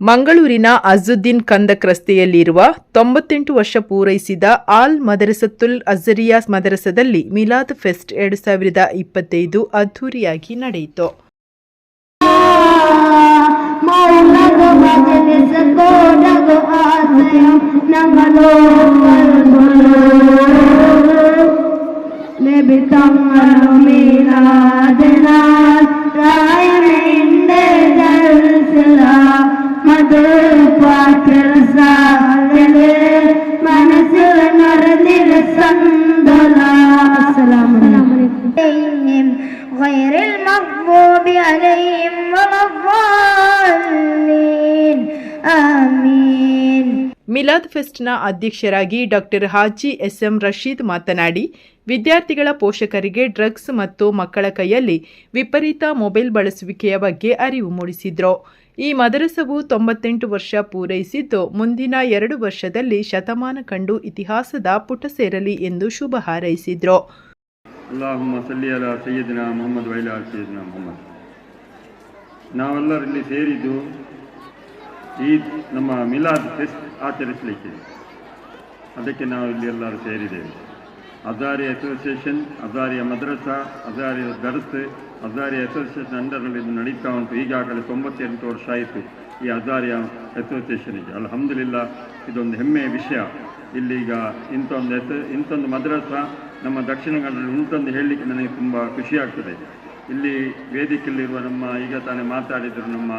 ಮಂಗಳೂರಿನ ಅಜುದ್ದೀನ್ ಕಂದಕ್ ರಸ್ತೆಯಲ್ಲಿರುವ ತೊಂಬತ್ತೆಂಟು ವರ್ಷ ಪೂರೈಸಿದ ಆಲ್ ಮದರಸತುಲ್ ಅಜರಿಯಾ ಮದರಸದಲ್ಲಿ ಮಿಲಾದ್ ಫೆಸ್ಟ್ ಎರಡು ಸಾವಿರದ ಇಪ್ಪತ್ತೈದು ಅದ್ಧೂರಿಯಾಗಿ ನಡೆಯಿತು. غير المغضوب عليهم ولا الضالين آمين ಮಿಲಾದ್ ಫೆಸ್ಟ್ನ ಅಧ್ಯಕ್ಷರಾಗಿ doctor Haji S M Rasheed ಮಾತನಾಡಿ ವಿದ್ಯಾರ್ಥಿಗಳ ಪೋಷಕರಿಗೆ ಡ್ರಗ್ಸ್ ಮತ್ತು ಮಕ್ಕಳ ಕೈಯಲ್ಲಿ ವಿಪರೀತ ಮೊಬೈಲ್ ಬಳಸುವಿಕೆಯ ಬಗ್ಗೆ ಅರಿವು ಮೂಡಿಸಿದ್ರು. ಈ ಮದರಸವು ತೊಂಬತ್ತೆಂಟು ವರ್ಷ ಪೂರೈಸಿದ್ದು, ಮುಂದಿನ ಎರಡು ವರ್ಷದಲ್ಲಿ ಶತಮಾನ ಕಂಡು ಇತಿಹಾಸದ ಪುಟ ಸೇರಲಿ ಎಂದು ಶುಭ ಹಾರೈಸಿದ್ರು. ನಾವೆಲ್ಲರಲ್ಲಿ ಸೇರಿದ್ದು ಈ ನಮ್ಮ ಮಿಲಾದ್ ಫೆಸ್ಟ್ ಆಚರಿಸಲಿಕ್ಕೆ. ಅದಕ್ಕೆ ನಾವು ಇಲ್ಲಿ ಎಲ್ಲರೂ ಸೇರಿದ್ದೇವೆ. ಅಜಾರಿ ಅಸೋಸಿಯೇಷನ್ ಅಜಾರಿಯ ಮದ್ರಸಾ ಅಜಾರಿಯ ದರ್ಸ್ ಅದಾರಿ ಅಸೋಸಿಯೇಷನ್ ಅಂಡರ್ನಲ್ಲಿ ಇದು ನಡೀತಾ ಉಂಟು. ಈಗಾಗಲೇ ತೊಂಬತ್ತೆಂಟು ವರ್ಷ ಆಯಿತು ಈ ಅಜಾರಿಯ ಅಸೋಸಿಯೇಷನಿಗೆ ಅಲ್ಹಮ್ದುಲಿಲ್ಲ, ಇದೊಂದು ಹೆಮ್ಮೆಯ ವಿಷಯ. ಇಲ್ಲಿಗ ಇಂಥೊಂದು ಹೆಸ ಇಂಥೊಂದು ಮದ್ರಸಾ ನಮ್ಮ ದಕ್ಷಿಣ ಕನ್ನಡದಲ್ಲಿ ಉಂಟೊಂದು ಹೇಳಲಿಕ್ಕೆ ನನಗೆ ತುಂಬ ಖುಷಿಯಾಗ್ತದೆ ಇಲ್ಲಿ ವೇದಿಕೆಯಲ್ಲಿರುವ ನಮ್ಮ, ಈಗ ತಾನೇ ಮಾತಾಡಿದರು ನಮ್ಮ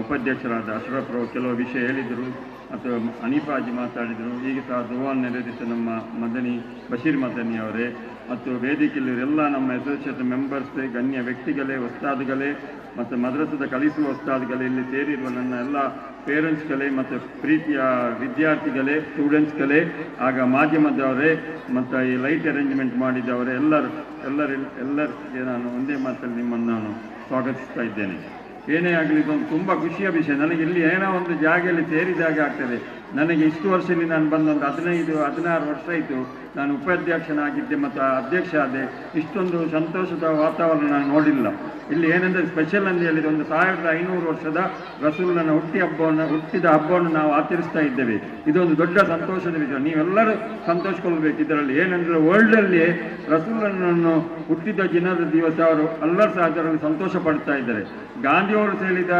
ಉಪಾಧ್ಯಕ್ಷರಾದ ಅಶ್ರಫ್ರವ್ ಕೆಲವು ವಿಷಯ ಹೇಳಿದರು, ಮತ್ತು ಅನೀಫಾಜಿ ಮಾತಾಡಿದರು. ಈಗ ಸಹ ದುವಾನ್ ನೆರೆದಿದ್ದ ನಮ್ಮ ಮದನಿ ಬಶೀರ್ ಮದನಿ ಅವರೇ, ಮತ್ತು ವೇದಿಕೆಯಲ್ಲಿರುವ ನಮ್ಮ ಅಸೋಸಿಯೇಷನ್ ಮೆಂಬರ್ಸ್ ಗಣ್ಯ ವ್ಯಕ್ತಿಗಳೇ, ಉಸ್ತಾದ್ಗಳೇ, ಮತ್ತು ಮದ್ರಸದ ಕಲಿಸುವ ಉಸ್ತಾದ್ಗಳೇ, ಇಲ್ಲಿ ಸೇರಿರುವ ನನ್ನ ಎಲ್ಲ ಪೇರೆಂಟ್ಸ್ಗಳೇ, ಮತ್ತು ಪ್ರೀತಿಯ ವಿದ್ಯಾರ್ಥಿಗಳೇ, ಸ್ಟೂಡೆಂಟ್ಸ್ಗಳೇ, ಆಗ ಮಾಧ್ಯಮದವರೇ, ಮತ್ತು ಈ ಲೈಟ್ ಅರೇಂಜ್ಮೆಂಟ್ ಮಾಡಿದವರೇ, ಎಲ್ಲರೂ, ಎಲ್ಲರ, ಎಲ್ಲರಿಗೆ ನಾನು ಒಂದೇ ಮಾತಲ್ಲಿ ನಿಮ್ಮನ್ನು ನಾನು ಸ್ವಾಗತಿಸ್ತಾ ಇದ್ದೇನೆ. ಏನೇ ಆಗಲಿ ಇದೊಂದು ತುಂಬ ಖುಷಿಯ ವಿಷಯ ನನಗೆ ಇಲ್ಲಿ ಏನೋ ಒಂದು ಜಾಗೆಯಲ್ಲಿ ಸೇರಿದಾಗೆ ಆಗ್ತದೆ. ನನಗೆ ಇಷ್ಟು ವರ್ಷದಲ್ಲಿ ನಾನು ಬಂದೊಂದು ಹದಿನೈದು, ಹದಿನಾರು ವರ್ಷ ಆಯಿತು. ನಾನು ಉಪಾಧ್ಯಕ್ಷನಾಗಿದ್ದೆ ಮತ್ತು ಅಧ್ಯಕ್ಷ ಆದೆ. ಇಷ್ಟೊಂದು ಸಂತೋಷದ ವಾತಾವರಣ ನಾನು ನೋಡಿಲ್ಲ. ಇಲ್ಲಿ ಏನಂದರೆ ಸ್ಪೆಷಲ್ ಅಂತ ಹೇಳಿದ್ರೆ ಒಂದು ಸಾವಿರದ ಐನೂರು ವರ್ಷದ ರಸೂಲನ ಹುಟ್ಟಿ ಹಬ್ಬವನ್ನು, ಹುಟ್ಟಿದ ಹಬ್ಬವನ್ನು ನಾವು ಆಚರಿಸ್ತಾ ಇದ್ದೇವೆ. ಇದೊಂದು ದೊಡ್ಡ ಸಂತೋಷದ ವಿಷಯ. ನೀವೆಲ್ಲರೂ ಸಂತೋಷಕೊಳ್ಬೇಕು. ಇದರಲ್ಲಿ ಏನಂದರೆ ವರ್ಲ್ಡಲ್ಲಿ ರಸೂಲನನ್ನು ಹುಟ್ಟಿದ ದಿನದ ದಿವಸ ಅವರು ಎಲ್ಲರೂ ಸಹ ಅದರಲ್ಲಿ ಸಂತೋಷ ಪಡ್ತಾ ಇದ್ದಾರೆ. ಗಾಂಧಿಯವರು ಹೇಳಿದ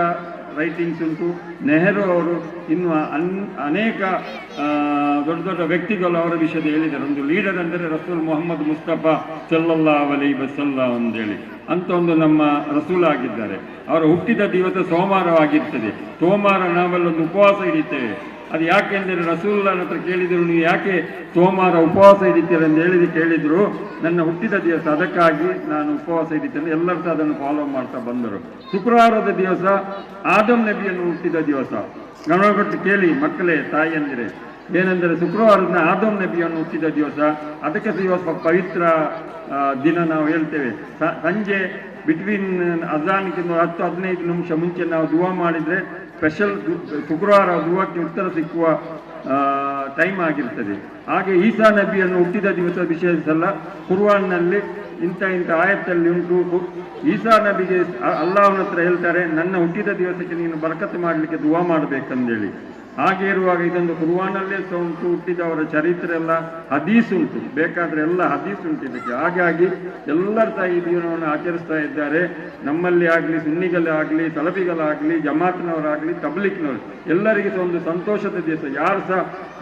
ರೈಟಿಂಗ್ಸ್ ಉಂಟು ನೆಹರು ಅವರು ಇನ್ನು ಅನ್, ಅನೇಕ ದೊಡ್ಡ ದೊಡ್ಡ ವ್ಯಕ್ತಿಗಳು ಅವರ ವಿಷಯದ ಹೇಳಿದ್ದಾರೆ. ಒಂದು ಲೀಡರ್ ಅಂದರೆ ರಸೂಲ್ ಮೊಹಮ್ಮದ್ ಮುಸ್ತಫಾ ಸಲ್ಲಲ್ಲಾ ಅವಲಿ ಬಸಲ್ಲ ಅಂತೇಳಿ ಅಂತ ಒಂದು ನಮ್ಮ ರಸೂಲ್ ಆಗಿದ್ದಾರೆ. ಅವರ ಹುಟ್ಟಿದ ದಿವಸ ಸೋಮವಾರವಾಗಿರ್ತದೆ. ಸೋಮವಾರ ನಾವೆಲ್ಲೊಂದು ಉಪವಾಸ ಹಿಡಿತೇವೆ. ಅದು ಯಾಕೆಂದರೆ ರಸೂಲ್ಲನ ಹತ್ರ ಕೇಳಿದರು, ನೀವು ಯಾಕೆ ಸೋಮವಾರ ಉಪವಾಸ ಅಂತ ಹೇಳಿದ ಕೇಳಿದರು. ನನ್ನ ಹುಟ್ಟಿದ ದಿವಸ ಅದಕ್ಕಾಗಿ ನಾನು ಉಪವಾಸ ಇಡಿತೇನೆ ಎಲ್ಲರೂ ಸಹ ಅದನ್ನು ಫಾಲೋ ಮಾಡ್ತಾ ಬಂದರು. ಶುಕ್ರವಾರದ ದಿವಸ ಆದಮ್ ನಬಿಯನ್ನು ಹುಟ್ಟಿದ ದಿವಸ. ಗಮನಗೊಟ್ಟು ಕೇಳಿ ಮಕ್ಕಳೇ, ತಾಯಿಯಂದಿರೆ. ಏನೆಂದರೆ ಶುಕ್ರವಾರದ ಆದಮ್ ನಬಿಯನ್ನು ಹುಟ್ಟಿದ ದಿವಸ. ಅದಕ್ಕೆ ದಿವಸ ಪವಿತ್ರ ದಿನ ನಾವು ಹೇಳ್ತೇವೆ. ಸಂಜೆ ಬಿಟ್ವೀನ್ ಅಜಾನ್ಗಿಂತ ಹತ್ತು ಹದಿನೈದು ನಿಮಿಷ ಮುಂಚೆ ನಾವು ದುವಾ ಮಾಡಿದರೆ ಸ್ಪೆಷಲ್ ಶುಕ್ರವಾರ ಗುರುವಾರಕ್ಕೆ ಉತ್ತರ ಸಿಕ್ಕುವ ಟೈಮ್ ಆಗಿರ್ತದೆ. ಹಾಗೆ ಈಸಾ ನಬಿಯನ್ನು ಹುಟ್ಟಿದ ದಿವಸ ವಿಶೇಷಲ್ಲ ಕುರ್ವಾನ್ನಲ್ಲಿ ಇಂಥ ಇಂಥ ಆಯತ್ತಲ್ಲಿ ಉಂಟು. ಈಸಾ ನಬಿಗೆ ಅಲ್ಲಾಹನ ಹತ್ರ ಹೇಳ್ತಾರೆ, ನನ್ನ ಹುಟ್ಟಿದ ದಿವಸಕ್ಕೆ ನೀನು ಬರಕತ್ತು ಮಾಡಲಿಕ್ಕೆ ದುವಾ ಮಾಡಬೇಕಂದೇಳಿ. ಹಾಗೆ ಇರುವಾಗ ಇದೊಂದು ಕುರುವಾನಲ್ಲೇ ಉಂಟು ಹುಟ್ಟಿದವರ ಚರಿತ್ರೆ ಎಲ್ಲ ಹದೀಸ್ ಉಂಟು. ಬೇಕಾದ್ರೆ ಎಲ್ಲ ಹದೀಸ್ ಇದಕ್ಕೆ. ಹಾಗಾಗಿ ಎಲ್ಲರ ಸಹ ಈ ದಿನವನ್ನು ಆಚರಿಸ್ತಾ ಇದ್ದಾರೆ. ನಮ್ಮಲ್ಲಿ ಆಗಲಿ ಸುನ್ನಿಗಳೇ ಆಗಲಿ ತಲಬಿಗಳಾಗಲಿ ಜಮಾತ್ನವರಾಗಲಿ ತಬ್ಲಿಕ್ನವರು ಎಲ್ಲರಿಗೆ ಸಹ ಒಂದು ಸಂತೋಷದ ದಿವಸ. ಯಾರು ಸಹ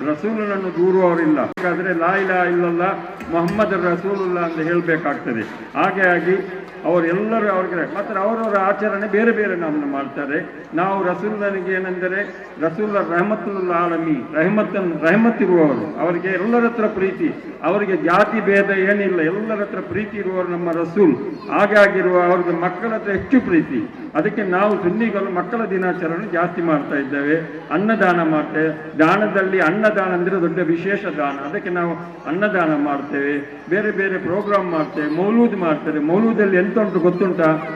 ರಸೂಲನನ್ನು ದೂರುವವರಿಲ್ಲ. ಹಾಗಾದ್ರೆ ಲಾ ಇಲಾ ಇಲ್ಲಲ್ಲ, ಮೊಹಮ್ಮದ್ ರಸೂಲುಲ್ಲ ಅಂತ ಹೇಳಬೇಕಾಗ್ತದೆ. ಹಾಗೆ ಆಗಿ ಅವರೆಲ್ಲರೂ ಅವ್ರಿಗೆ ಮಾತ್ರ ಅವರವರ ಆಚರಣೆ ಬೇರೆ ಬೇರೆ ನಮ್ಮನ್ನು ಮಾಡ್ತಾರೆ. ನಾವು ರಸೂಲ್ನಿಗೆ ಏನೆಂದರೆ ರಸೂಲ್ ರಹಮತುಲ್ಲ ಆಲಮಿ ರಹಮತ್ತನ್ ರಹಮತ್ ಇರುವವರು ಅವರಿಗೆ ಎಲ್ಲರ ಹತ್ರ ಪ್ರೀತಿ. ಅವರಿಗೆ ಜಾತಿ ಭೇದ ಏನಿಲ್ಲ, ಎಲ್ಲರ ಹತ್ರ ಪ್ರೀತಿ ಇರುವವರು ನಮ್ಮ ರಸೂಲ್. ಹಾಗಾಗಿರುವ ಅವ್ರದ್ದು ಮಕ್ಕಳ ಹತ್ರ ಹೆಚ್ಚು ಪ್ರೀತಿ. ಅದಕ್ಕೆ ನಾವು ಸುನ್ನಿಗಳು ಮಕ್ಕಳ ದಿನಾಚರಣೆ ಜಾಸ್ತಿ ಮಾಡ್ತಾ ಇದ್ದೇವೆ. ಅನ್ನದಾನ ಮಾಡ್ತೇವೆ ದಾನದಲ್ಲಿ ಅನ್ನದಾನ ಅಂದರೆ ದೊಡ್ಡ ವಿಶೇಷ ದಾನ. ಅದಕ್ಕೆ ನಾವು ಅನ್ನದಾನ ಮಾಡ್ತೇವೆ. ಬೇರೆ ಬೇರೆ ಪ್ರೋಗ್ರಾಮ್ ಮಾಡ್ತೇವೆ. ಮೌಲೂದ್ ಮಾಡ್ತೇವೆ. ಮೌಲೂದಲ್ಲಿ ಎಂತ ಉಂಟು ಗೊತ್ತುಂಟಾ?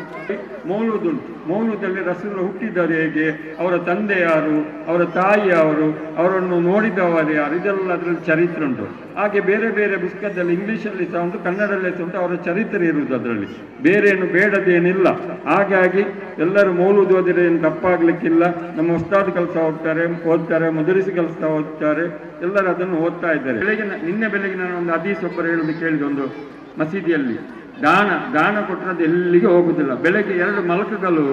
ಮೌಲುದುಂಟು. ಮೌಲೂದಲ್ಲಿ ರಸೂಲ್ ಹುಟ್ಟಿದ್ದಾರೆ ಹೇಗೆ? ಅವರ ತಂದೆ ಯಾರು? ಅವರ ತಾಯಿ ಯಾರು? ಅವರನ್ನು ನೋಡಿದವರು ಯಾರು? ಇದೆಲ್ಲ ಅದರಲ್ಲಿ ಚರಿತ್ರೆ ಉಂಟು. ಹಾಗೆ ಬೇರೆ ಬೇರೆ ಪುಸ್ತಕದಲ್ಲಿ ಇಂಗ್ಲೀಷಲ್ಲಿ ಸಹ ಉಂಟು ಕನ್ನಡದಲ್ಲಿ ಸಹ ಉಂಟು. ಅವರ ಚರಿತ್ರೆ ಇರುವುದು ಅದರಲ್ಲಿ. ಬೇರೆ ಏನು ಬೇಡದೇನಿಲ್ಲ. ಹಾಗಾಗಿ ಎಲ್ಲರೂ ಮೌಲುದು ಓದಿದ್ರೆ ಏನು ತಪ್ಪಾಗ್ಲಿಕ್ಕಿಲ್ಲ. ನಮ್ಮ ಉಸ್ತಾದ್ ಕೆಲಸ ಹೋಗ್ತಾರೆ, ಓದ್ತಾರೆ, ಮುದುರಿಸಿ ಕೆಲಸ ಓದ್ತಾರೆ ಎಲ್ಲರೂ ಅದನ್ನು ಓದ್ತಾ ಇದ್ದಾರೆ. ಬೆಳಗಿನ, ನಿನ್ನೆ ಬೆಳಗ್ಗೆ ನಾನು ಒಂದು ಅದೀಸ್ ಒಬ್ಬರು ಹೇಳುದು ಕೇಳಿದ ಒಂದು ಮಸೀದಿಯಲ್ಲಿ. ದಾನ ದಾನ ಕೊಟ್ಟರೆ ಎಲ್ಲಿಗೆ ಹೋಗುದಿಲ್ಲ. ಬೆಳಗ್ಗೆ ಎರಡು ಮಲಕಗಳು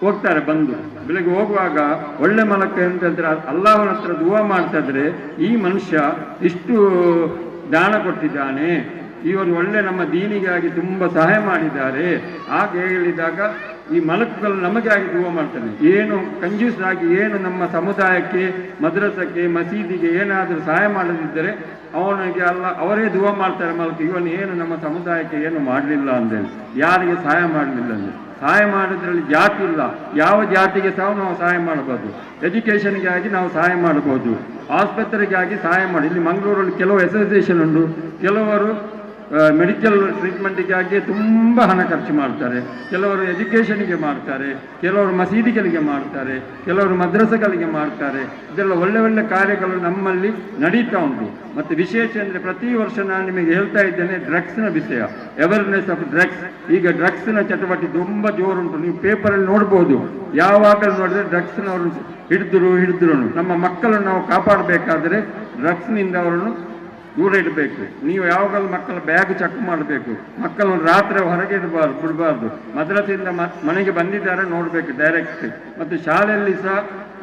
ಹೋಗ್ತಾರೆ ಬಂದು. ಬೆಳಗ್ಗೆ ಹೋಗುವಾಗ ಒಳ್ಳೆ ಮಲಕ ಅಂತಂದ್ರೆ ಅಲ್ಲಾಹನ ಹತ್ರ ದುವಾ ಮಾಡ್ತಾ ಈ ಮನುಷ್ಯ ಇಷ್ಟು ದಾನ ಕೊಟ್ಟಿದ್ದಾನೆ. ಇವರು ಒಳ್ಳೆ ನಮ್ಮ ದೀನಿಗಾಗಿ ತುಂಬ ಸಹಾಯ ಮಾಡಿದ್ದಾರೆ. ಹಾಗೆ ಹೇಳಿದಾಗ, ಈ ಮಲಕುಗಳು ನಮಗೆ ಆಗಿ ದುವಾ ಮಾಡ್ತಾನೆ ಏನು ಕಂಜೂಸ್ ಆಗಿ ಏನು ನಮ್ಮ ಸಮುದಾಯಕ್ಕೆ, ಮದ್ರಸಕ್ಕೆ, ಮಸೀದಿಗೆ ಏನಾದರೂ ಸಹಾಯ ಮಾಡದಿದ್ದರೆ ಅವನಿಗೆ ಅಲ್ಲ, ಅವರೇ ದುವಾ ಮಾಡ್ತಾರೆ ಮಲಕು. ಇವನು ಏನು ನಮ್ಮ ಸಮುದಾಯಕ್ಕೆ ಏನು ಮಾಡಲಿಲ್ಲ ಅಂದೆ. ಯಾರಿಗೆ ಸಹಾಯ ಮಾಡಲಿಲ್ಲ ಅಂದರೆ ಸಹಾಯ ಮಾಡೋದ್ರಲ್ಲಿ ಜಾತಿ ಇಲ್ಲ. ಯಾವ ಜಾತಿಗೆ ಸಹ ನಾವು ಸಹಾಯ ಮಾಡಬಹುದು? ಎಜುಕೇಷನ್ಗಾಗಿ ನಾವು ಸಹಾಯ ಮಾಡಬಹುದು. ಆಸ್ಪತ್ರೆಗಾಗಿ ಸಹಾಯ ಮಾಡಿ. ಇಲ್ಲಿ ಮಂಗಳೂರಲ್ಲಿ ಕೆಲವು ಅಸೋಸಿಯೇಷನ್ ಉಂಟು. ಕೆಲವರು ಮೆಡಿಕಲ್ ಟ್ರೀಟ್ಮೆಂಟಿಗಾಗಿ ತುಂಬ ಹಣ ಖರ್ಚು ಮಾಡ್ತಾರೆ. ಕೆಲವರು ಎಜುಕೇಷನ್ಗೆ ಮಾಡ್ತಾರೆ, ಕೆಲವರು ಮಸೀದಿಗಳಿಗೆ ಮಾಡ್ತಾರೆ, ಕೆಲವರು ಮದ್ರಸಗಳಿಗೆ ಮಾಡ್ತಾರೆ. ಇದೆಲ್ಲ ಒಳ್ಳೆ ಒಳ್ಳೆ ಕಾರ್ಯಗಳು ನಮ್ಮಲ್ಲಿ ನಡೀತಾ ಉಂಟು. ಮತ್ತು ವಿಶೇಷ ಅಂದರೆ ಪ್ರತಿ ವರ್ಷ ನಾನು ನಿಮಗೆ ಹೇಳ್ತಾ ಇದ್ದೇನೆ ಡ್ರಗ್ಸ್ನ ವಿಷಯ. ಅವೇರ್ನೆಸ್ ಆಫ್ ಡ್ರಗ್ಸ್ ಈಗ ಡ್ರಗ್ಸ್ನ ಚಟುವಟಿಕೆ ತುಂಬ ಜೋರುಂಟು ನೀವು ಪೇಪರಲ್ಲಿ ನೋಡ್ಬೋದು. ಯಾವಾಗಲೂ ನೋಡಿದ್ರೆ ಡ್ರಗ್ಸ್ನವರು ಹಿಡಿದ್ರು ಹಿಡಿದ್ರು. ನಮ್ಮ ಮಕ್ಕಳನ್ನು ನಾವು ಕಾಪಾಡಬೇಕಾದ್ರೆ ಡ್ರಗ್ಸ್ನಿಂದ ಅವರನ್ನು ದೂರ ಇಡಬೇಕು. ನೀವು ಯಾವಾಗಲೂ ಮಕ್ಕಳ ಬ್ಯಾಗ್ ಚೆಕ್ ಮಾಡಬೇಕು. ಮಕ್ಕಳನ್ನು ರಾತ್ರಿ ಹೊರಗೆ ಇಡಬಾರ್ದು, ಬಿಡಬಾರ್ದು. ಮದ್ರಸೆಯಿಂದ ಮನೆಗೆ ಬಂದಿದ್ದಾರೆ, ನೋಡಬೇಕು ಡೈರೆಕ್ಟ್ ಮತ್ತು ಶಾಲೆಯಲ್ಲಿ ಸಹ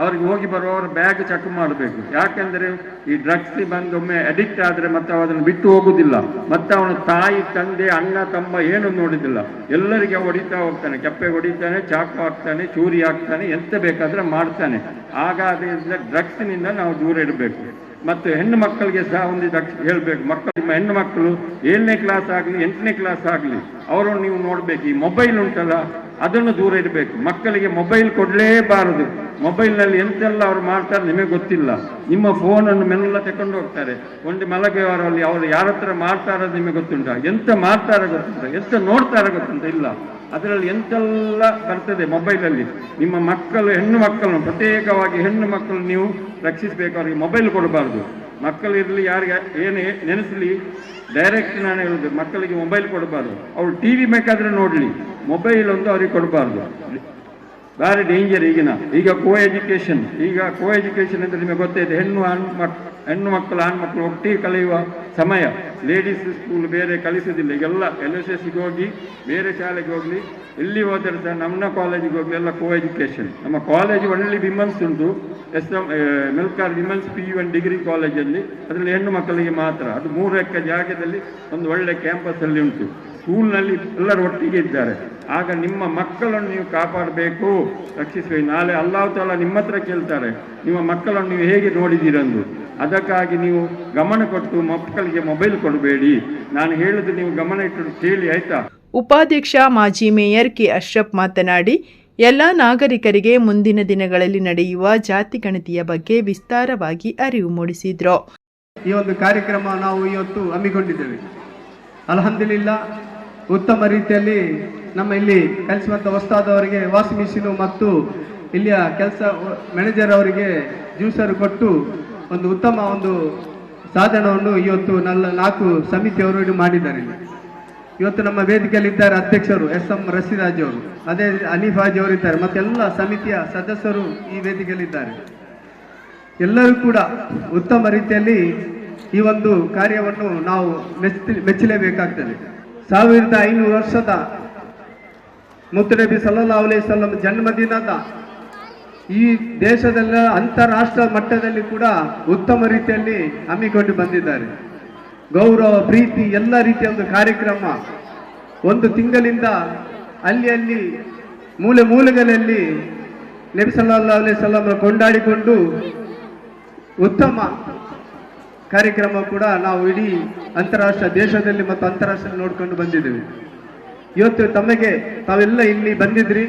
ಅವ್ರಿಗೆ ಹೋಗಿ ಬರುವವರ ಬ್ಯಾಗ್ ಚೆಕ್ ಮಾಡಬೇಕು. ಯಾಕೆಂದರೆ ಈ ಡ್ರಗ್ಸ್ ಬಂದು ಒಮ್ಮೆ ಅಡಿಕ್ಟ್ ಆದರೆ ಮತ್ತೆ ಅದನ್ನು ಬಿಟ್ಟು ಹೋಗುವುದಿಲ್ಲ ಮತ್ತೆ ಅವನ ತಾಯಿ, ತಂದೆ, ಅಣ್ಣ, ತಮ್ಮ ಏನು ನೋಡಿದಿಲ್ಲ. ಎಲ್ಲರಿಗೆ ಹೊಡಿತಾ ಹೋಗ್ತಾನೆ. ಕೆಪ್ಪೆ ಹೊಡಿತಾನೆ, ಚಾಕು ಹಾಕ್ತಾನೆ, ಚೂರಿ ಹಾಕ್ತಾನೆ, ಎಂತ ಬೇಕಾದರೆ ಮಾಡ್ತಾನೆ. ಹಾಗಾದ್ರಿಂದ ಡ್ರಗ್ಸ್ನಿಂದ ನಾವು ದೂರ ಇಡಬೇಕು. ಮತ್ತು ಹೆಣ್ಣು ಮಕ್ಕಳಿಗೆ ಸಹ ಒಂದು ಹೇಳಬೇಕು. ಮಕ್ಕಳು, ನಿಮ್ಮ ಹೆಣ್ಣು ಮಕ್ಕಳು ಏಳನೇ ಕ್ಲಾಸ್ ಆಗಲಿ, ಎಂಟನೇ ಕ್ಲಾಸ್ ಆಗಲಿ, ಅವರನ್ನು ನೀವು ನೋಡಬೇಕು. ಈ ಮೊಬೈಲ್ ಉಂಟಲ್ಲ? ಅದನ್ನು ದೂರ ಇಡಬೇಕು. ಮಕ್ಕಳಿಗೆ ಮೊಬೈಲ್ ಕೊಡಲೇಬಾರದು. ಮೊಬೈಲ್ನಲ್ಲಿ ಎಂತೆಲ್ಲ ಅವರು ಮಾಡ್ತಾರೆ ನಿಮಗೆ ಗೊತ್ತಿಲ್ಲ. ನಿಮ್ಮ ಫೋನನ್ನು ಮೆಲ್ಲ ತಕೊಂಡು ಹೋಗ್ತಾರೆ. ಒಂದು ಮಲಗೆಯವರಲ್ಲಿ ಅವರು ಯಾರ ಹತ್ರ ಮಾಡ್ತಾರೋ ನಿಮಗೆ ಗೊತ್ತುಂಟ. ಎಂತ ಮಾಡ್ತಾರ ಗೊತ್ತುಂಟ. ಎಂತ ನೋಡ್ತಾರ ಗೊತ್ತುಂಟ. ಇಲ್ಲ. ಅದರಲ್ಲಿ ಎಂತೆಲ್ಲ ಬರ್ತದೆ ಮೊಬೈಲಲ್ಲಿ ನಿಮ್ಮ ಮಕ್ಕಳು, ಹೆಣ್ಣು ಮಕ್ಕಳನ್ನು ಪ್ರತ್ಯೇಕವಾಗಿ ಹೆಣ್ಣು ಮಕ್ಕಳು ನೀವು ರಕ್ಷಿಸಬೇಕು. ಅವರಿಗೆ ಮೊಬೈಲ್ ಕೊಡಬಾರ್ದು. ಮಕ್ಕಳು ಇರಲಿ, ಯಾರಿಗೆ ಏನು ನೆನೆಸಲಿ ಡೈರೆಕ್ಟ್ ನಾನು ಹೇಳುದು, ಮಕ್ಕಳಿಗೆ ಮೊಬೈಲ್ ಕೊಡಬಾರ್ದು. ಅವ್ರು ಟಿ ವಿ ಬೇಕಾದರೆ ನೋಡಲಿ ಮೊಬೈಲ್ ಒಂದು ಅವ್ರಿಗೆ ಕೊಡಬಾರ್ದು. ಭಾರಿ ಡೇಂಜರ್ ಈಗಿನ. ಈಗ ಕೋ ಎಜುಕೇಶನ್ ಈಗ ಕೋ ಎಜುಕೇಷನ್ ಅಂದ್ರೆ ನಿಮಗೆ ಗೊತ್ತಿದೆ ಹೆಣ್ಣು ಮಕ್ಕಳು ಮಕ್ ಹೆಣ್ಣು ಮಕ್ಕಳು, ಆಣ್ ಮಕ್ಕಳು, ಒಟ್ಟಿಗೆ ಕಲಿಯುವ ಸಮಯ. ಲೇಡೀಸ್ ಸ್ಕೂಲ್ ಬೇರೆ ಕಲಿಸೋದಿಲ್ಲ. ಎಲ್ಲ ಎಲ್ ಎಸ್ ಎಸ್ಗೆ ಹೋಗಿ, ಬೇರೆ ಶಾಲೆಗೆ ಹೋಗಲಿ ಎಲ್ಲಿ ಹೋದರೆ ಸಹ ನಮ್ಮ ಕಾಲೇಜಿಗೆ ಹೋಗಲಿ ಎಲ್ಲ ಕೋ ಎಜುಕೇಶನ್ ನಮ್ಮ ಕಾಲೇಜ್ ಒಳ್ಳೆ ವಿಮೆನ್ಸ್ ಉಂಟು. S M Melkar women's P U and degree ಕಾಲೇಜಲ್ಲಿ ಅದರಲ್ಲಿ ಹೆಣ್ಣು ಮಕ್ಕಳಿಗೆ ಮಾತ್ರ. ಅದು ಮೂರು ಎಕ್ಕ ಜಾಗದಲ್ಲಿ ಒಂದು ಒಳ್ಳೆ ಕ್ಯಾಂಪಸ್ ಅಲ್ಲಿ ಉಂಟು. ಸ್ಕೂಲ್ನಲ್ಲಿ ಎಲ್ಲರೂ ಒಟ್ಟಿಗೆ ಇದ್ದಾರೆ. ಆಗ ನಿಮ್ಮ ಮಕ್ಕಳನ್ನು ನೀವು ಕಾಪಾಡಬೇಕು. ರಕ್ಷಿಸಬೇಕು ನಾಳೆ ಅಲ್ಲಾಹ್ ತಾಲ ನಿಮ್ಮ ಹತ್ರ ಕೇಳ್ತಾರೆ. ನಿಮ್ಮ ಮಕ್ಕಳನ್ನು ನೀವು ಹೇಗೆ ನೋಡಿದ್ದೀರಂದು ಅದಕ್ಕಾಗಿ ನೀವು ಗಮನ ಕೊಟ್ಟು ಮಕ್ಕಳಿಗೆ ಮೊಬೈಲ್ ಕೊಡಬೇಡಿ. ನಾನು ಹೇಳುದು ನೀವು ಗಮನ ಇಟ್ಟು ಕೇಳಿ ಆಯ್ತಾ? ಉಪಾಧ್ಯಕ್ಷ ಮಾಜಿ ಮೇಯರ್ ಕೆ. ಅಶ್ರಫ್ ಮಾತನಾಡಿ ಎಲ್ಲ ನಾಗರಿಕರಿಗೆ ಮುಂದಿನ ದಿನಗಳಲ್ಲಿ ನಡೆಯುವ ಜಾತಿ ಗಣತಿಯ ಬಗ್ಗೆ ವಿಸ್ತಾರವಾಗಿ ಅರಿವು ಮೂಡಿಸಿದ್ರು. ಈ ಒಂದು ಕಾರ್ಯಕ್ರಮ ನಾವು ಇವತ್ತು ಹಮ್ಮಿಕೊಂಡಿದ್ದೇವೆ. ಅಲಹಂದಿಲ್ಲ ಉತ್ತಮ ರೀತಿಯಲ್ಲಿ ನಮ್ಮ ಇಲ್ಲಿ ಕಲಿಸುವಂಥ ಹೊಸ್ತಾದವರಿಗೆ ವಾಷಿಂಗ್ ಮಿಷಿನು ಮತ್ತು ಇಲ್ಲಿಯ ಕೆಲಸ ಮ್ಯಾನೇಜರ್ ಅವರಿಗೆ ಜ್ಯೂಸರ್ ಕೊಟ್ಟು ಒಂದು ಉತ್ತಮ ಒಂದು ಸಾಧನವನ್ನು ಇವತ್ತು ನಲ್ಲ ನಾಲ್ಕು ಸಮಿತಿಯವರು ಮಾಡಿದ್ದಾರೆ ಇವತ್ತು ನಮ್ಮ ವೇದಿಕೆಯಲ್ಲಿ ಇದ್ದಾರೆ ಅಧ್ಯಕ್ಷರು ಎಸ್ ಎಂ ರಸಿರಾಜ್ ಅವರು, ಅದೇ ಅನೀಫ್ ಅವರು ಇದ್ದಾರೆ, ಮತ್ತೆಲ್ಲ ಸಮಿತಿಯ ಸದಸ್ಯರು ಈ ವೇದಿಕೆಯಲ್ಲಿದ್ದಾರೆ ಎಲ್ಲರೂ ಕೂಡ ಉತ್ತಮ ರೀತಿಯಲ್ಲಿ ಈ ಒಂದು ಕಾರ್ಯವನ್ನು ನಾವು ಮೆಚ್ಚಿ, ಮೆಚ್ಚಲೇಬೇಕಾಗ್ತದೆ. ಸಾವಿರದ ಐನೂರು ವರ್ಷದ ಮುತ್ತನಬಿ ಸಲ್ಲಾ ಅಲೈಹಿ ಸಲ್ಲಂ ಜನ್ಮದಿನದ ಈ ದೇಶದಲ್ಲ ಅಂತಾರಾಷ್ಟ್ರ ಮಟ್ಟದಲ್ಲಿ ಕೂಡ ಉತ್ತಮ ರೀತಿಯಲ್ಲಿ ಹಮ್ಮಿಕೊಂಡು ಬಂದಿದ್ದಾರೆ. ಗೌರವ, ಪ್ರೀತಿ, ಎಲ್ಲ ರೀತಿಯ ಒಂದು ಕಾರ್ಯಕ್ರಮ ಒಂದು ತಿಂಗಳಿಂದ ಅಲ್ಲಿ ಅಲ್ಲಿ ಮೂಲೆ ಮೂಲೆಗಳಲ್ಲಿ ನಬಿ ಸಲ್ಲಾ ಅಲೈ ಸಲ್ಲಂ ಕೊಂಡಾಡಿಕೊಂಡು ಉತ್ತಮ ಕಾರ್ಯಕ್ರಮ ಕೂಡ ನಾವು ಇಡೀ ಅಂತಾರಾಷ್ಟ್ರ ದೇಶದಲ್ಲಿ ಮತ್ತು ಅಂತಾರಾಷ್ಟ್ರ ನೋಡ್ಕೊಂಡು ಬಂದಿದ್ದೇವೆ. ಇವತ್ತು ತಮಗೆ ತಾವೆಲ್ಲ ಇಲ್ಲಿ ಬಂದಿದ್ರಿ.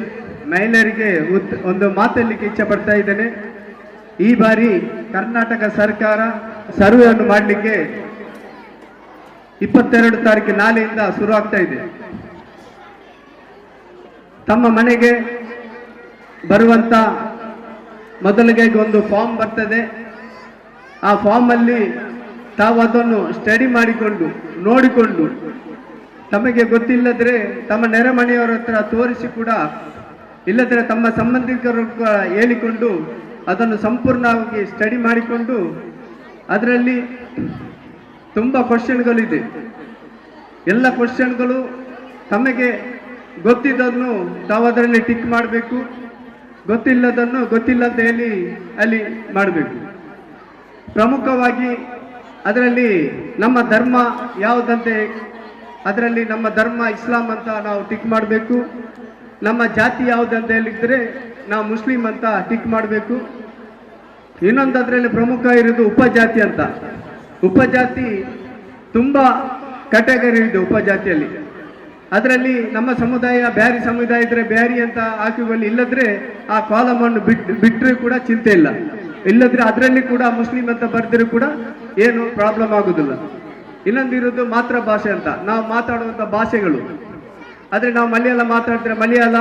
ಮಹಿಳೆಯರಿಗೆ ಉತ್- ಒಂದು ಮಾತಲ್ಲಿಕ್ಕೆ ಇಚ್ಛೆ ಪಡ್ತಾ ಇದ್ದೇನೆ. ಈ ಬಾರಿ ಕರ್ನಾಟಕ ಸರ್ಕಾರ ಸರ್ವೆಯನ್ನು ಮಾಡಲಿಕ್ಕೆ ಇಪ್ಪತ್ತೆರಡು ತಾರೀಕು ನಾಳೆಯಿಂದ ಶುರು ಆಗ್ತಾ ಇದೆ. ತಮ್ಮ ಮನೆಗೆ ಬರುವಂತ ಮೊದಲಿಗೆ ಒಂದು ಫಾರ್ಮ್ ಬರ್ತದೆ. ಆ ಫಾರ್ಮ್ ಅಲ್ಲಿ ತಾವು ಅದನ್ನು ಸ್ಟಡಿ ಮಾಡಿಕೊಂಡು, ನೋಡಿಕೊಂಡು, ತಮಗೆ ಗೊತ್ತಿಲ್ಲದ್ರೆ ತಮ್ಮ ನೆರೆಮನೆಯವರ ಹತ್ರ ತೋರಿಸಿ ಕೂಡ ಇಲ್ಲದ್ರೆ ತಮ್ಮ ಸಂಬಂಧಿಕರು ಕೂಡ ಹೇಳಿಕೊಂಡು ಅದನ್ನು ಸಂಪೂರ್ಣವಾಗಿ ಸ್ಟಡಿ ಮಾಡಿಕೊಂಡು ಅದರಲ್ಲಿ ತುಂಬ ಕ್ವಶನ್ಗಳಿದೆ ಎಲ್ಲ ಕ್ವಶನ್ಗಳು ತಮಗೆ ಗೊತ್ತಿದ್ದನ್ನು ತಾವು ಅದರಲ್ಲಿ ಟಿಕ್ ಮಾಡಬೇಕು. ಗೊತ್ತಿಲ್ಲದನ್ನು ಗೊತ್ತಿಲ್ಲ ಹೇಳಿ ಅಲ್ಲಿ ಮಾಡಬೇಕು. ಪ್ರಮುಖವಾಗಿ ಅದರಲ್ಲಿ ನಮ್ಮ ಧರ್ಮ ಯಾವುದಂತೆ, ಅದರಲ್ಲಿ ನಮ್ಮ ಧರ್ಮ ಇಸ್ಲಾಂ ಅಂತ ನಾವು ಟಿಕ್ ಮಾಡಬೇಕು. ನಮ್ಮ ಜಾತಿ ಯಾವುದಂತ ಹೇಳಿದ್ರೆ ನಾವು ಮುಸ್ಲಿಂ ಅಂತ ಟಿಕ್ ಮಾಡಬೇಕು. ಇನ್ನೊಂದು ಅದರಲ್ಲಿ ಪ್ರಮುಖ ಇರೋದು ಉಪಜಾತಿ ಅಂತ. ಉಪಜಾತಿ ತುಂಬ ಕ್ಯಾಟಗರಿ ಇದೆ ಉಪಜಾತಿಯಲ್ಲಿ. ಅದರಲ್ಲಿ ನಮ್ಮ ಸಮುದಾಯ, ಬ್ಯಾರಿ ಸಮುದಾಯ ಇದ್ರೆ ಬ್ಯಾರಿ ಅಂತ ಹಾಕಿಕೊಳ್ಳಿ ಇಲ್ಲದ್ರೆ ಆ ಕಾಲಮನ್ನು ಅನ್ನು ಬಿಟ್ಟರೆ ಕೂಡ ಚಿಂತೆ ಇಲ್ಲ. ಇಲ್ಲದ್ರೆ ಅದರಲ್ಲಿ ಕೂಡ ಮುಸ್ಲಿಂ ಅಂತ ಬರೆದರೂ ಕೂಡ ಏನು ಪ್ರಾಬ್ಲಮ್ ಆಗುದಿಲ್ಲ. ಇನ್ನೊಂದಿರೋದು ಮಾತೃ ಭಾಷೆ ಅಂತ. ನಾವು ಮಾತಾಡುವಂತ ಭಾಷೆಗಳು. ಆದ್ರೆ ನಾವು ಮಲಯಾಳ ಮಾತಾಡ್ತಾರೆ ಮಲಯಾಳ,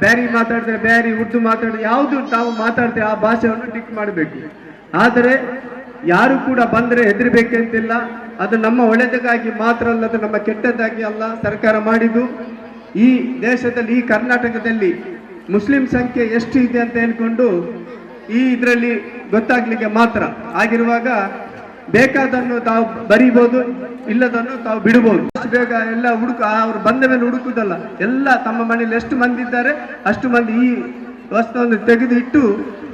ಬ್ಯಾರಿ ಮಾತಾಡ್ತಾರೆ, ಬ್ಯಾರಿ ಉರ್ದು ಮಾತಾಡಿದ್ರೆ ಯಾವುದು ತಾವು ಮಾತಾಡ್ತೇವೆ ಆ ಭಾಷೆಯನ್ನು ಟಿಕ್ ಮಾಡಬೇಕು. ಆದರೆ ಯಾರು ಕೂಡ ಬಂದ್ರೆ ಹೆದರಬೇಕಂತಿಲ್ಲ. ಅದು ನಮ್ಮ ಒಳ್ಳೆಯದಕ್ಕಾಗಿ ಮಾತ್ರ ಅಲ್ಲ, ಅದು ನಮ್ಮ ಕೆಟ್ಟದ್ದಾಗಿ ಅಲ್ಲ, ಸರ್ಕಾರ ಮಾಡಿದ್ದು. ಈ ದೇಶದಲ್ಲಿ, ಈ ಕರ್ನಾಟಕದಲ್ಲಿ ಮುಸ್ಲಿಂ ಸಂಖ್ಯೆ ಎಷ್ಟು ಇದೆ ಅಂತ ಹೇಳ್ಕೊಂಡು ಈ ಇದರಲ್ಲಿ ಗೊತ್ತಾಗ್ಲಿಕ್ಕೆ ಮಾತ್ರ. ಆಗಿರುವಾಗ ಬೇಕಾದನ್ನು ತಾವು ಬರೀಬಹುದು ಇಲ್ಲದನ್ನು ತಾವು ಬಿಡಬಹುದು. ಬೇಗ ಎಲ್ಲ ಹುಡುಕ, ಅವ್ರು ಬಂದ ಮೇಲೆ ಹುಡುಕುದಲ್ಲ. ಎಲ್ಲ ತಮ್ಮ ಮನೆಯಲ್ಲಿ ಎಷ್ಟು ಮಂದಿ ಇದ್ದಾರೆ, ಅಷ್ಟು ಮಂದಿ ಈ ವಸ್ತುವನ್ನು ತೆಗೆದು ಇಟ್ಟು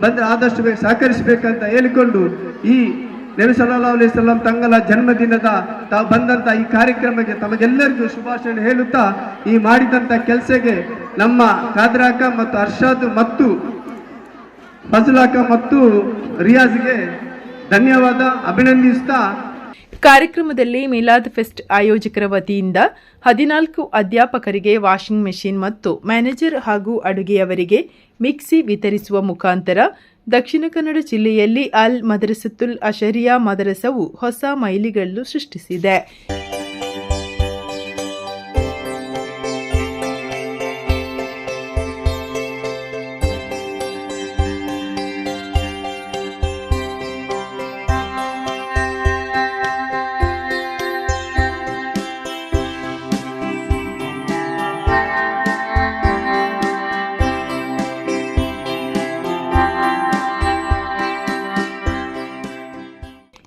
ಬಂದ್ರೆ ಆದಷ್ಟು ಬೇಗ ಸಹಕರಿಸಬೇಕಂತ ಹೇಳಿಕೊಂಡು ಈ ನಬಿ ಸಲ್ಲಾ ಅಲೈಹಿಸ್ಲಾಂ ತಂಗಲ ಜನ್ಮದಿನದ ತಾವು ಬಂದಂತ ಈ ಕಾರ್ಯಕ್ರಮಕ್ಕೆ ತಮಗೆಲ್ಲರಿಗೂ ಶುಭಾಶಯ ಹೇಳುತ್ತಾ, ಈ ಮಾಡಿದಂತ ಕೆಲಸಕ್ಕೆ ನಮ್ಮ ಕಾದ್ರಾಕ ಮತ್ತು ಅರ್ಷಾದ್ ಮತ್ತು ಫಜಲಾಕ ಮತ್ತು ರಿಯಾಜ್ಗೆ ಧನ್ಯವಾದ, ಅಭಿನಂದಿಸ್ತಾ. ಕಾರ್ಯಕ್ರಮದಲ್ಲಿ ಮಿಲಾದ್ ಫೆಸ್ಟ್ ಆಯೋಜಕರ ವತಿಯಿಂದ ಹದಿನಾಲ್ಕು ಅಧ್ಯಾಪಕರಿಗೆ ವಾಷಿಂಗ್ ಮೆಷಿನ್ ಮತ್ತು ಮ್ಯಾನೇಜರ್ ಹಾಗೂ ಅಡುಗೆಯವರಿಗೆ ಮಿಕ್ಸಿ ವಿತರಿಸುವ ಮುಖಾಂತರ ದಕ್ಷಿಣ ಕನ್ನಡ ಜಿಲ್ಲೆಯಲ್ಲಿ ಅಲ್ ಮದರಸತುಲ್ ಅಶರಿಯಾ ಮದರಸವು ಹೊಸ ಮೈಲಿಗಲ್ಲು ಸೃಷ್ಟಿಸಿದೆ.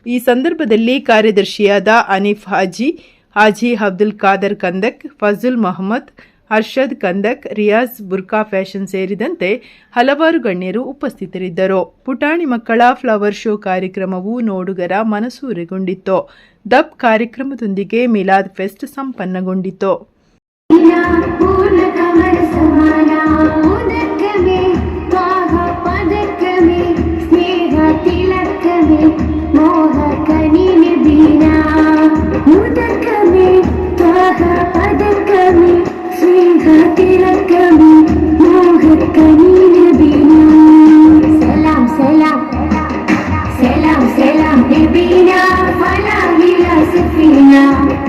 ಈ ಸಂದರ್ಭದಲ್ಲಿ ಕಾರ್ಯದರ್ಶಿಯಾದ ಅನೀಫ್ ಹಾಜಿ ಹಾಜಿ ಅಬ್ದುಲ್ ಖಾದರ್ ಕಂದಕ್, ಫಜುಲ್ ಮೊಹಮ್ಮದ್, ಅರ್ಷದ್ ಕಂದಕ್, ರಿಯಾಜ್ ಬುರ್ಕಾ ಫ್ಯಾಷನ್ ಸೇರಿದಂತೆ ಹಲವಾರು ಗಣ್ಯರು ಉಪಸ್ಥಿತರಿದ್ದರು. ಪುಟಾಣಿ ಮಕ್ಕಳ ಫ್ಲವರ್ ಶೋ ಕಾರ್ಯಕ್ರಮವು ನೋಡುಗರ ಮನಸೂರೆಗೊಂಡಿತ್ತು ದಬ್ ಕಾರ್ಯಕ್ರಮದೊಂದಿಗೆ ಮಿಲಾದ್ ಫೆಸ್ಟ್ ಸಂಪನ್ನಗೊಂಡಿತು ಪೂರ್ಣ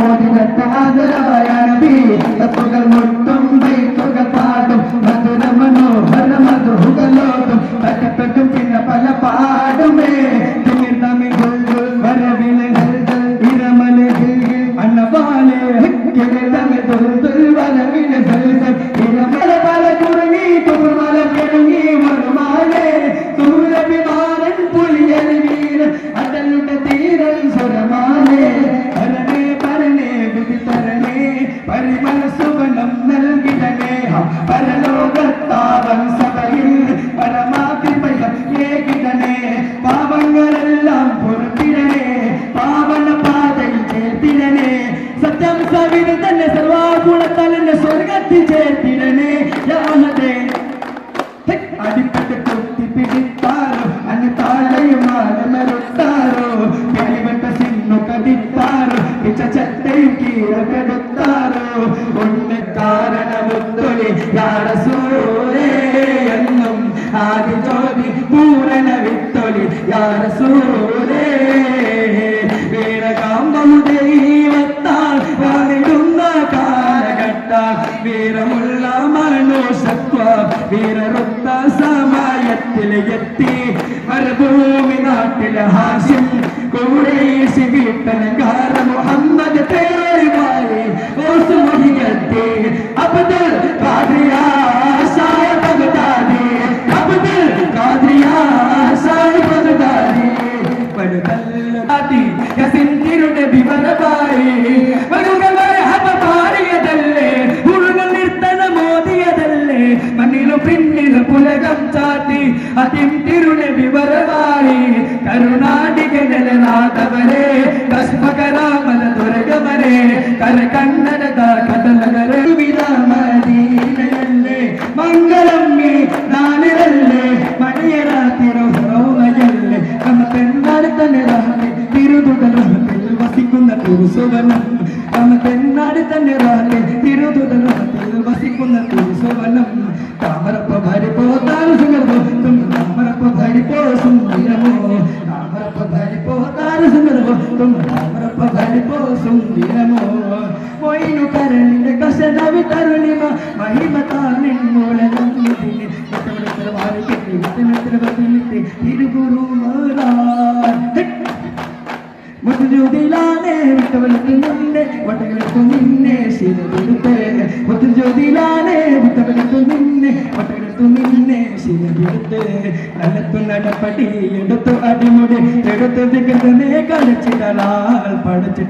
మోది గట్ట ఆంధ్ర എത്തി മരുഭൂമി നാട്ടിലെ ഹാസ്യം. കൂടെ സിബിട്ടലങ്കാരം ಕರುಣಾಟಿಗೆನಾಥವರೇ ಕಸ್ಮಕರಾಮನ ದುರ್ಗಮರೇ ಕರ ಕನ್ನಡದ ಕದಲಗರೇ ವಿರಾಮದೀನಲ್ಲೇ ಮಂಗಳಮ್ಮಿ ನಾನಿರಲ್ಲೇ ಮನೆಯರ ತಿರುಹೋಮಯಲ್ಲೇ ನಮ್ಮ പെണ്ണാടിത്തന്നെ റാണി തിരുതുടലത്തിൽ വസിക്കുന്ന തിരുസോവനം നമ്മ പെണ്ണാടിത്തന്നെ റാണി തിരുതുടലത്തിൽ വസിക്കുന്ന തിരുസോവനം താമരപ്പ ഭരിപ്പോതാ సుందిరమో తామరపదాలి పో తారసుమరమో తామరపదాలి పో సుందిరమో మొయిను కరణిన కసనవి తరుణిమ మహిమ తానిన్మూలనమ